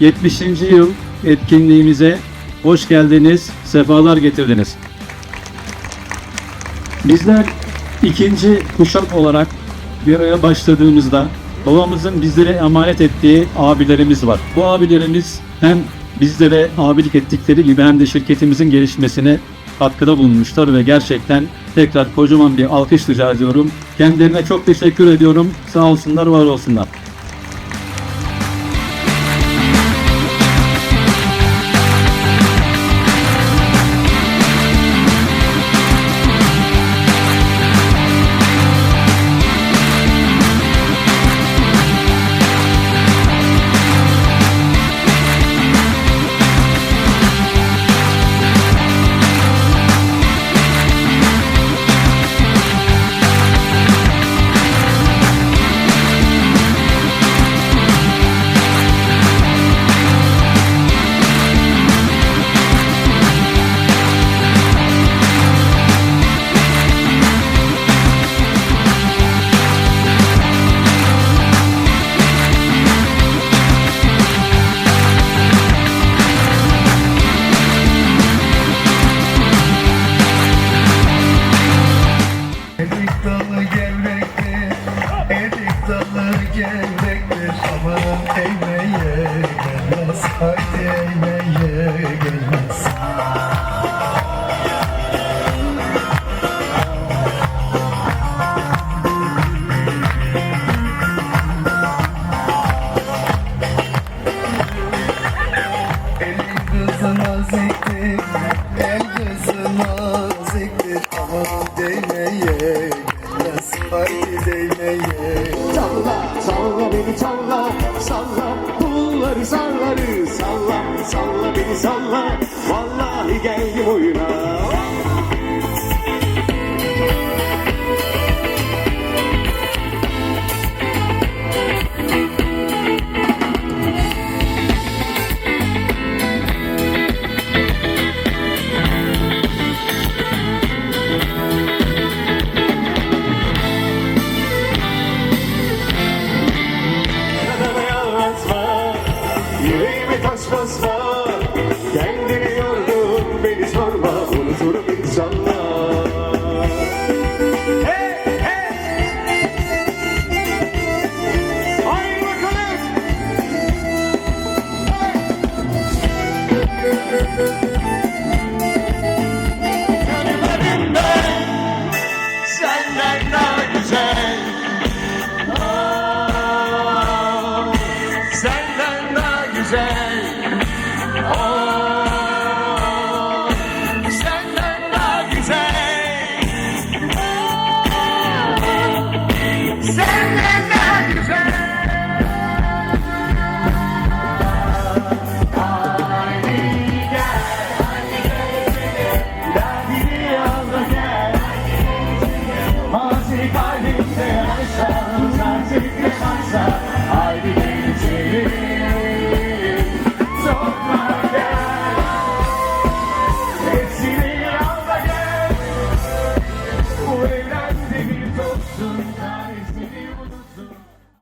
70. yıl etkinliğimize hoş geldiniz, sefalar getirdiniz. Bizler ikinci kuşak olarak bir araya başladığımızda babamızın bizlere emanet ettiği abilerimiz var. Bu abilerimiz hem bizlere abilik ettikleri gibi hem de şirketimizin gelişmesine katkıda bulunmuşlar ve gerçekten tekrar kocaman bir alkış rica ediyorum. Kendilerine çok teşekkür ediyorum. Sağ olsunlar, var olsunlar. Değmeye gelmez, haydi değmeye Salla, salla beni salla, salla pulları salları, salla, salla beni salla, vallahi geldim oyuna. Kendini yordun beni sorma Unuturum insanları Party, party.